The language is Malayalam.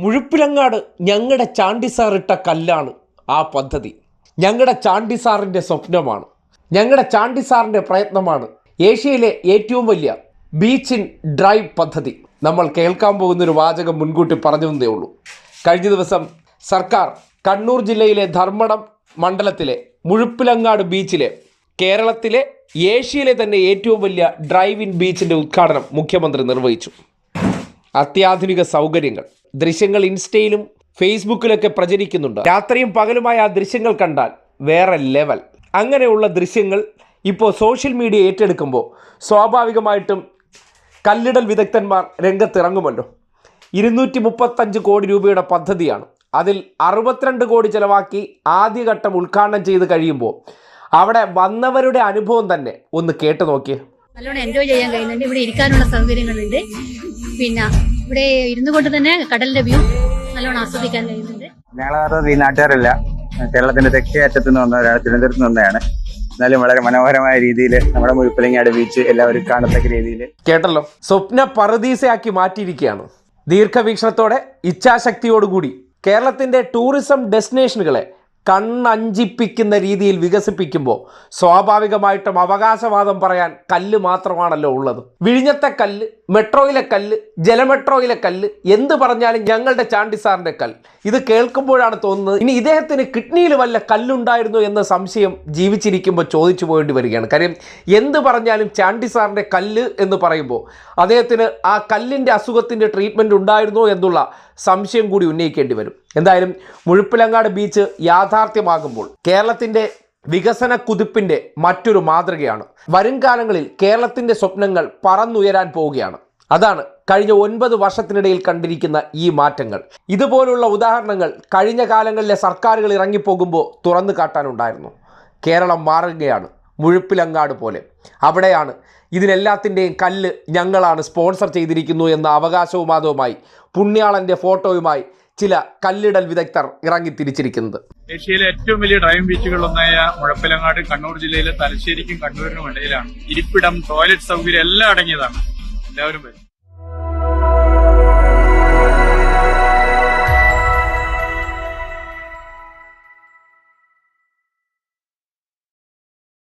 മുഴുപ്പിലങ്ങാട് ഞങ്ങളുടെ ചാണ്ടി സാർ ഇട്ട കല്ലാണ് ആ പദ്ധതി. ഞങ്ങളുടെ ചാണ്ടി സാറിന്റെ സ്വപ്നമാണ്. ഞങ്ങളുടെ ചാണ്ടി സാറിന്റെ പ്രയത്നമാണ് ഏഷ്യയിലെ ഏറ്റവും വലിയ ബീച്ച് ഇൻ ഡ്രൈവ് പദ്ധതി. നമ്മൾ കേൾക്കാൻ പോകുന്നൊരു വാചകം മുൻകൂട്ടി പറഞ്ഞു തന്നേ ഉള്ളൂ. കഴിഞ്ഞ ദിവസം സർക്കാർ കണ്ണൂർ ജില്ലയിലെ ധർമ്മടം മണ്ഡലത്തിലെ മുഴുപ്പിലങ്ങാട് ബീച്ചിലെ കേരളത്തിലെ ഏഷ്യയിലെ തന്നെ ഏറ്റവും വലിയ ഡ്രൈവ് ഇൻ ബീച്ചിന്റെ ഉദ്ഘാടനം മുഖ്യമന്ത്രി നിർവഹിച്ചു. അത്യാധുനിക സൗകര്യങ്ങൾ. ദൃശ്യങ്ങൾ ഇൻസ്റ്റയിലും ഫേസ്ബുക്കിലൊക്കെ പ്രചരിക്കുന്നുണ്ട്. രാത്രിയും പകലുമായ ആ ദൃശ്യങ്ങൾ കണ്ടാൽ വേറെ ലെവൽ. അങ്ങനെയുള്ള ദൃശ്യങ്ങൾ ഇപ്പോൾ സോഷ്യൽ മീഡിയ ഏറ്റെടുക്കുമ്പോൾ സ്വാഭാവികമായിട്ടും കല്ലിടൽ വിദഗ്ധന്മാർ രംഗത്തിറങ്ങുമല്ലോ. ഇരുന്നൂറ്റി മുപ്പത്തഞ്ച് കോടി രൂപയുടെ പദ്ധതിയാണ്. അതിൽ അറുപത്തിരണ്ട് കോടി ചിലവാക്കി ആദ്യഘട്ടം ഉദ്ഘാടനം ചെയ്ത് കഴിയുമ്പോൾ അവിടെ വന്നവരുടെ അനുഭവം തന്നെ ഒന്ന് കേട്ടു നോക്കിയേ. നല്ലോണം എൻജോയ് ചെയ്യാൻ കഴിയുന്നുണ്ട്. ഇവിടെ ഇരിക്കാനുള്ള സൗകര്യങ്ങളുണ്ട്. പിന്നെ ഇവിടെ ഇരുന്നു കൊണ്ട് തന്നെ കടലിന്റെ വ്യൂ നല്ലോണം ആസ്വദിക്കാൻ കഴിയുന്നുണ്ട്. ഞങ്ങളത് ഈ നാട്ടുകാരല്ല. കേരളത്തിന്റെ തെക്കേ അറ്റത്ത് നിന്ന് വന്ന ഒരാൾ തിരുവനന്തപുരത്ത് നിന്ന് വന്നതാണ്. എന്നാലും വളരെ മനോഹരമായ രീതിയിൽ നമ്മുടെ മുഴുപ്പിലങ്ങാട് ബീച്ച് എല്ലാവരും കാണത്തക്ക രീതിയിൽ. കേട്ടല്ലോ. സ്വപ്ന പറദീസയാക്കി മാറ്റിയിരിക്കുകയാണ്. ദീർഘവീക്ഷണത്തോടെ ഇച്ഛാശക്തിയോടുകൂടി കേരളത്തിന്റെ ടൂറിസം ഡെസ്റ്റിനേഷനുകളെ കണ്ണഞ്ചിപ്പിക്കുന്ന രീതിയിൽ വികസിപ്പിക്കുമ്പോൾ സ്വാഭാവികമായിട്ടും അവകാശവാദം പറയാൻ കല്ല് മാത്രമാണല്ലോ ഉള്ളത്. വിഴിഞ്ഞത്തെ കല്ല് മെട്രോയിലെ കല്ല് ജലമെട്രോയിലെ കല്ല് എന്ത് പറഞ്ഞാലും ഞങ്ങളുടെ ചാണ്ടി സാറിന്റെ കല്ല്. ഇത് കേൾക്കുമ്പോഴാണ് തോന്നുന്നത് ഇനി ഇദ്ദേഹത്തിന് കിഡ്നിയിൽ വല്ല കല്ലുണ്ടായിരുന്നു എന്ന സംശയം ജീവിച്ചിരിക്കുമ്പോൾ ചോദിച്ചു പോകേണ്ടി വരികയാണ്. കാര്യം എന്ത് പറഞ്ഞാലും ചാണ്ടി സാറിന്റെ കല്ല് എന്ന് പറയുമ്പോൾ അദ്ദേഹത്തിന് ആ കല്ലിന്റെ അസുഖത്തിന്റെ ട്രീറ്റ്മെന്റ് ഉണ്ടായിരുന്നോ എന്നുള്ള സംശയം കൂടി ഉന്നയിക്കേണ്ടി വരും. എന്തായാലും മുഴുപ്പിലങ്ങാട് ബീച്ച് യാഥാർത്ഥ്യമാകുമ്പോൾ കേരളത്തിന്റെ വികസന കുതിപ്പിന്റെ മറ്റൊരു മാതൃകയാണ്. വരും കാലങ്ങളിൽ കേരളത്തിന്റെ സ്വപ്നങ്ങൾ പറന്നുയരാൻ പോവുകയാണ്. അതാണ് കഴിഞ്ഞ ഒൻപത് വർഷത്തിനിടയിൽ കണ്ടിരിക്കുന്ന ഈ മാറ്റങ്ങൾ. ഇതുപോലുള്ള ഉദാഹരണങ്ങൾ കഴിഞ്ഞ കാലങ്ങളിലെ സർക്കാരുകൾ ഇറങ്ങിപ്പോകുമ്പോൾ തുറന്നു കാട്ടാനുണ്ടായിരുന്നു. കേരളം മാറുകയാണ്. മുഴുപ്പിലങ്ങാട് പോലെ. അവിടെയാണ് ഇതിനെല്ലാത്തിന്റെയും കല്ല് ഞങ്ങളാണ് സ്പോൺസർ ചെയ്തിരിക്കുന്നു എന്ന അവകാശവുമാതവുമായി പുണ്യാളന്റെ ഫോട്ടോയുമായി ചില കല്ലിടൽ വിദഗ്ധർ ഇറങ്ങി തിരിച്ചിരിക്കുന്നത്. ഏഷ്യയിലെ ഏറ്റവും വലിയ ഡ്രൈവിംഗ് ബീച്ചുകളൊന്നായ മുഴപ്പിലങ്ങാട് കണ്ണൂർ ജില്ലയിലെ തലശ്ശേരിക്കും കണ്ണൂരിനും ഇടയിലാണ് ഇരിപ്പിടം ടോയ്ലറ്റ് സൗകര്യം എല്ലാം അടങ്ങിയതാണ്. എല്ലാവരും വരും.